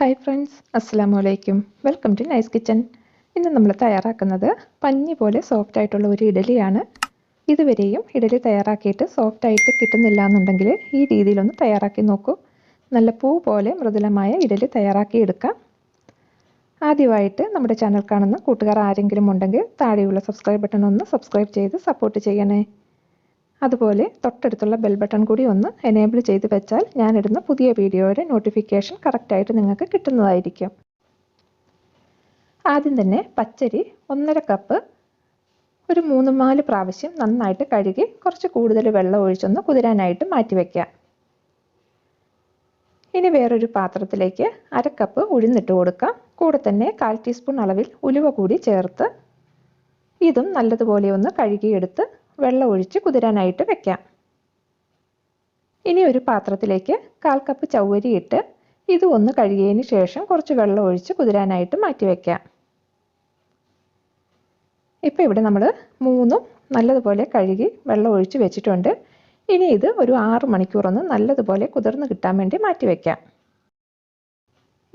Hi friends അസ്സാം വലൈക്കും welcome to nice kitchen ഇന്ന് നമ്മൾ തയ്യാറാക്കുന്നത് പഞ്ഞി പോലെ സോഫ്റ്റ് ആയിട്ടുള്ള ഒരു ഇഡലിയാണ്. ഇതുവരെയും ഇഡലി തയ്യാറാക്കിയിട്ട് സോഫ്റ്റ് ആയിട്ട് കിട്ടുന്നില്ല എന്നുണ്ടെങ്കിൽ ഈ രീതിയിലൊന്ന് തയ്യാറാക്കി നോക്കൂ. നല്ല പൂ പോലെ മൃദുലമായ ഇഡലി തയ്യാറാക്കിയെടുക്കാം ആദ്യമായിട്ട് നമ്മുടെ ചാനൽ കാണുന്ന കൂട്ടുകാർ ആരെങ്കിലും ഉണ്ടെങ്കിൽ താഴെയുള്ള സബ്സ്ക്രൈബ് ബട്ടൺ ഒന്ന് സബ്സ്ക്രൈബ് ചെയ്ത് സപ്പോർട്ട് ചെയ്യണേ. അതുപോലെ തൊട്ടടുത്തുള്ള ബെൽ ബട്ടൺ കൂടി ഒന്ന് എനേബിൾ ചെയ്ത് വെച്ചാൽ ഞാനിടുന്ന പുതിയ വീഡിയോയുടെ നോട്ടിഫിക്കേഷൻ കറക്റ്റായിട്ട് നിങ്ങൾക്ക് കിട്ടുന്നതായിരിക്കും. ആദ്യം തന്നെ പച്ചരി ഒന്നര കപ്പ് ഒരു മൂന്ന് നാല് പ്രാവശ്യം നന്നായിട്ട് കഴുകി കുറച്ച് കൂടുതൽ വെള്ളം ഒഴിച്ചൊന്ന് കുതിരാനായിട്ട് മാറ്റി വയ്ക്കാം ഇനി വേറൊരു പാത്രത്തിലേക്ക് അര കപ്പ് ഉഴുന്നിട്ട് കൊടുക്കാം. കൂടെ തന്നെ കാൽ ടീസ്പൂൺ അളവിൽ ഉലുവ കൂടി ചേർത്ത് ഇതും നല്ലതുപോലെ ഒന്ന് കഴുകിയെടുത്ത് വെള്ളം ഒഴിച്ച് കുതിരാനായിട്ട് വെക്കാം. ഇനി ഒരു പാത്രത്തിലേക്ക് കാൽ കപ്പ് ചവ്വരി ഇട്ട് ഇത് ഒന്ന് കഴുകിയതിന് ശേഷം കുറച്ച് വെള്ളം ഒഴിച്ച് കുതിരാനായിട്ട് മാറ്റി വയ്ക്കാം ഇപ്പോൾ ഇവിടെ നമ്മൾ മൂന്നും നല്ലതുപോലെ കഴുകി വെള്ളം ഒഴിച്ച് വെച്ചിട്ടുണ്ട്. ഇനി ഇത് ഒരു ആറ് മണിക്കൂറൊന്ന് നല്ലതുപോലെ കുതിർന്ന് കിട്ടാൻ വേണ്ടി മാറ്റി വയ്ക്കാം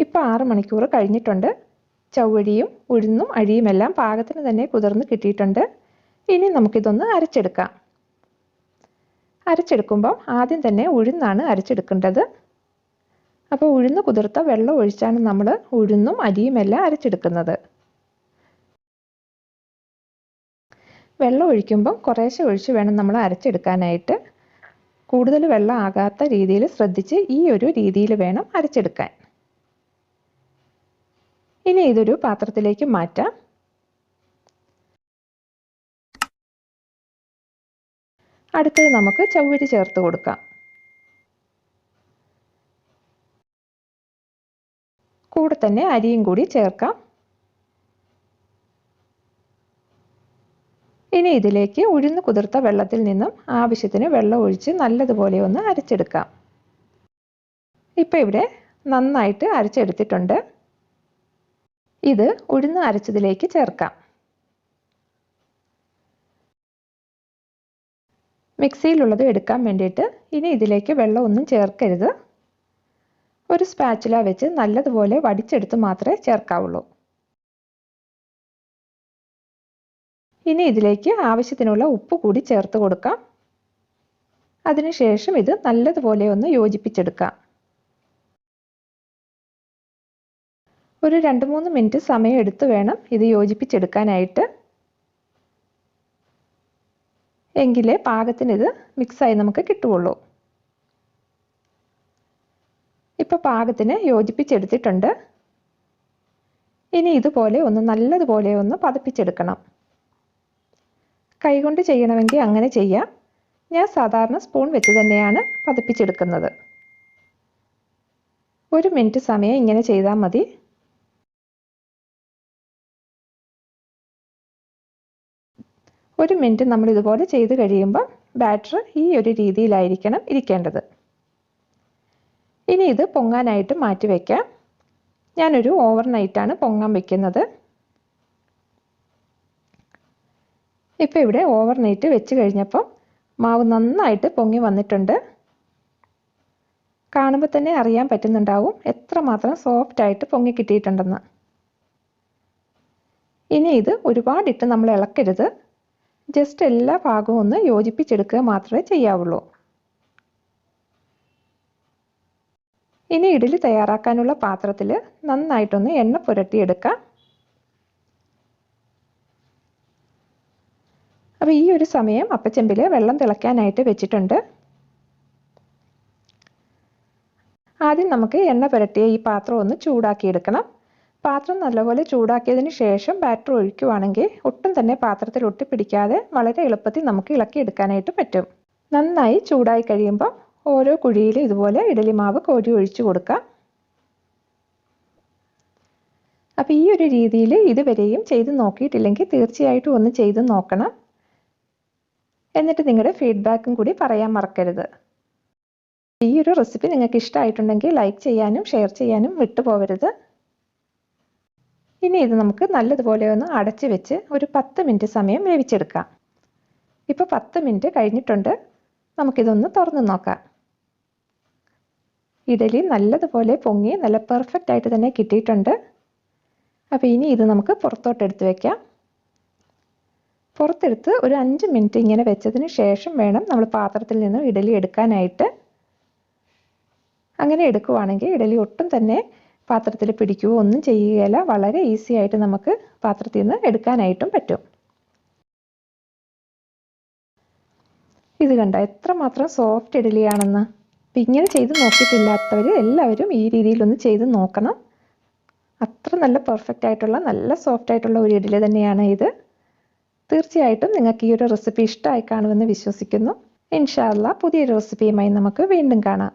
ഇപ്പോൾ ആറ് മണിക്കൂർ കഴിഞ്ഞിട്ടുണ്ട്. ചവ്വരിയും ഉഴുന്നും അഴിയുമെല്ലാം പാകത്തിന് തന്നെ കുതിർന്ന് കിട്ടിയിട്ടുണ്ട്. ഇനി നമുക്കിതൊന്ന് അരച്ചെടുക്കാം. അരച്ചെടുക്കുമ്പോൾ ആദ്യം തന്നെ ഉഴുന്നാണ് അരച്ചെടുക്കേണ്ടത്. അപ്പോൾ ഉഴുന്ന് കുതിർത്ത വെള്ളം ഒഴിച്ചാണ് നമ്മൾ ഉഴുന്നും അരിയുമെല്ലാം അരച്ചെടുക്കുന്നത്. വെള്ളം ഒഴിക്കുമ്പം കുറേശ്ശെ ഒഴിച്ച് വേണം നമ്മൾ അരച്ചെടുക്കാനായിട്ട്. കൂടുതൽ വെള്ളം ആകാത്ത രീതിയിൽ ശ്രദ്ധിച്ച് ഈ ഒരു രീതിയിൽ വേണം അരച്ചെടുക്കാൻ. ഇനി ഇതൊരു പാത്രത്തിലേക്ക് മാറ്റാം. അടുത്തത് നമുക്ക് ചവ്വരി ചേർത്ത് കൊടുക്കാം. കൂടെ തന്നെ അരിയും കൂടി ചേർക്കാം. ഇനി ഇതിലേക്ക് ഉഴുന്ന് കുതിർത്ത വെള്ളത്തിൽ നിന്നും ആവശ്യത്തിന് വെള്ളം ഒഴിച്ച് നല്ലതുപോലെ ഒന്ന് അരച്ചെടുക്കാം. ഇപ്പം ഇവിടെ നന്നായിട്ട് അരച്ചെടുത്തിട്ടുണ്ട്. ഇത് ഉഴുന്ന് അരച്ചതിലേക്ക് ചേർക്കാം. മിക്സിയിലുള്ളത് എടുക്കാൻ വേണ്ടിയിട്ട് ഇനി ഇതിലേക്ക് വെള്ളമൊന്നും ചേർക്കരുത്. ഒരു സ്പാച്ചുല വെച്ച് നല്ലതുപോലെ വടിച്ചെടുത്ത് മാത്രമേ ചേർക്കാവുള്ളൂ. ഇനി ഇതിലേക്ക് ആവശ്യത്തിനുള്ള ഉപ്പ് കൂടി ചേർത്ത് കൊടുക്കാം. അതിനുശേഷം ഇത് നല്ലതുപോലെ ഒന്ന് യോജിപ്പിച്ചെടുക്കാം. ഒരു രണ്ട് മൂന്ന് മിനിറ്റ് സമയം എടുത്ത് വേണം ഇത് യോജിപ്പിച്ചെടുക്കാനായിട്ട്. എങ്കിലേ പാകത്തിന് ഇത് മിക്സായി നമുക്ക് കിട്ടുകയുള്ളൂ ഇപ്പോൾ പാകത്തിന് യോജിപ്പിച്ചെടുത്തിട്ടുണ്ട്. ഇനി ഇതുപോലെ ഒന്ന് നല്ലതുപോലെ ഒന്ന് പതപ്പിച്ചെടുക്കണം. കൈകൊണ്ട് ചെയ്യണമെങ്കിൽ അങ്ങനെ ചെയ്യാം. ഞാൻ സാധാരണ സ്പൂൺ വെച്ച് തന്നെയാണ് പതപ്പിച്ചെടുക്കുന്നത്. ഒരു മിനിറ്റ് സമയം ഇങ്ങനെ ചെയ്താൽ മതി. ഒരു മിനിറ്റ് നമ്മൾ ഇതുപോലെ ചെയ്ത് കഴിയുമ്പോൾ ബാറ്റർ ഈ ഒരു രീതിയിലായിരിക്കണം ഇരിക്കേണ്ടത്. ഇനി ഇത് പൊങ്ങാനായിട്ട് മാറ്റി വയ്ക്കാം ഞാനൊരു ഓവർ നൈറ്റാണ് പൊങ്ങാൻ വെക്കുന്നത്. ഇപ്പോൾ ഇവിടെ ഓവർ നൈറ്റ് വെച്ച് കഴിഞ്ഞപ്പം മാവ് നന്നായിട്ട് പൊങ്ങി വന്നിട്ടുണ്ട്. കാണുമ്പോൾ തന്നെ അറിയാൻ പറ്റുന്നുണ്ടാവും എത്രമാത്രം സോഫ്റ്റ് ആയിട്ട് പൊങ്ങി കിട്ടിയിട്ടുണ്ടെന്ന്. ഇനി ഇത് ഒരുപാടിട്ട് നമ്മൾ ഇളക്കരുത്. ജസ്റ്റ് എല്ലാ ഭാഗവും ഒന്ന് യോജിപ്പിച്ചെടുക്കുക മാത്രമേ ചെയ്യാവുള്ളൂ. ഇനി ഇഡ്ഡലി തയ്യാറാക്കാനുള്ള പാത്രത്തിൽ നന്നായിട്ടൊന്ന് എണ്ണ പുരട്ടിയെടുക്കാം അപ്പോൾ ഈ ഒരു സമയം അപ്പച്ചെമ്പിൽ വെള്ളം തിളയ്ക്കാനായിട്ട് വെച്ചിട്ടുണ്ട്. ആദ്യം നമുക്ക് എണ്ണ പുരട്ടിയ ഈ പാത്രം ഒന്ന് ചൂടാക്കിയെടുക്കണം. പാത്രം നല്ലപോലെ ചൂടാക്കിയതിന് ശേഷം ബാറ്റർ ഒഴിക്കുവാണെങ്കിൽ ഒട്ടും തന്നെ പാത്രത്തിൽ ഒട്ടിപ്പിടിക്കാതെ വളരെ എളുപ്പത്തിൽ നമുക്ക് ഇളക്കിയെടുക്കാനായിട്ട് പറ്റും. നന്നായി ചൂടായി കഴിയുമ്പോൾ ഓരോ കുഴിയിലും ഇതുപോലെ ഇഡലി മാവ് കോരി ഒഴിച്ചു കൊടുക്കാം. അപ്പോൾ ഈ ഒരു രീതിയിൽ ഇതുവരെയും ചെയ്ത് നോക്കിയിട്ടില്ലെങ്കിൽ തീർച്ചയായിട്ടും ഒന്ന് ചെയ്ത് നോക്കണം. എന്നിട്ട് നിങ്ങളുടെ ഫീഡ്ബാക്കും കൂടി പറയാൻ മറക്കരുത്. ഈ ഒരു റെസിപ്പി നിങ്ങൾക്ക് ഇഷ്ടമായിട്ടുണ്ടെങ്കിൽ ലൈക്ക് ചെയ്യാനും ഷെയർ ചെയ്യാനും വിട്ടുപോകരുത്. ഇനി ഇത് നമുക്ക് നല്ലതുപോലെ ഒന്ന് അടച്ച് വെച്ച് ഒരു പത്ത് മിനിറ്റ് സമയം വേവിച്ചെടുക്കാം. ഇപ്പോൾ പത്ത് മിനിറ്റ് കഴിഞ്ഞിട്ടുണ്ട്. നമുക്കിതൊന്ന് തുറന്ന് നോക്കാം. ഇഡലി നല്ലതുപോലെ പൊങ്ങി നല്ല പെർഫെക്റ്റ് ആയിട്ട് തന്നെ കിട്ടിയിട്ടുണ്ട്. അപ്പോൾ ഇനി ഇത് നമുക്ക് പുറത്തോട്ട് എടുത്ത് വയ്ക്കാം പുറത്തെടുത്ത് ഒരു അഞ്ച് മിനിറ്റ് ഇങ്ങനെ വെച്ചതിന് ശേഷം വേണം നമ്മൾ പാത്രത്തിൽ നിന്നും ഇഡലി എടുക്കാനായിട്ട്. അങ്ങനെ എടുക്കുവാണെങ്കിൽ ഇഡലി ഒട്ടും തന്നെ പാത്രത്തിൽ പിടിക്കുകയോ ഒന്നും ചെയ്യുകയില്ല. വളരെ ഈസി ആയിട്ട് നമുക്ക് പാത്രത്തിൽ നിന്ന് എടുക്കാനായിട്ടും പറ്റും. ഇത് കണ്ട? എത്രമാത്രം സോഫ്റ്റ് ഇഡലിയാണെന്ന് അപ്പം ഇങ്ങനെ ചെയ്ത് നോക്കിയിട്ടില്ലാത്തവർ എല്ലാവരും ഈ രീതിയിലൊന്ന് ചെയ്ത് നോക്കണം. അത്ര നല്ല പെർഫെക്റ്റ് ആയിട്ടുള്ള നല്ല സോഫ്റ്റ് ആയിട്ടുള്ള ഒരു ഇഡലി തന്നെയാണ് ഇത്. തീർച്ചയായിട്ടും നിങ്ങൾക്ക് ഈ ഒരു റെസിപ്പി ഇഷ്ടമായി കാണുമെന്ന് വിശ്വസിക്കുന്നു. ഇൻഷാല്ല പുതിയൊരു റെസിപ്പിയുമായി നമുക്ക് വീണ്ടും കാണാം.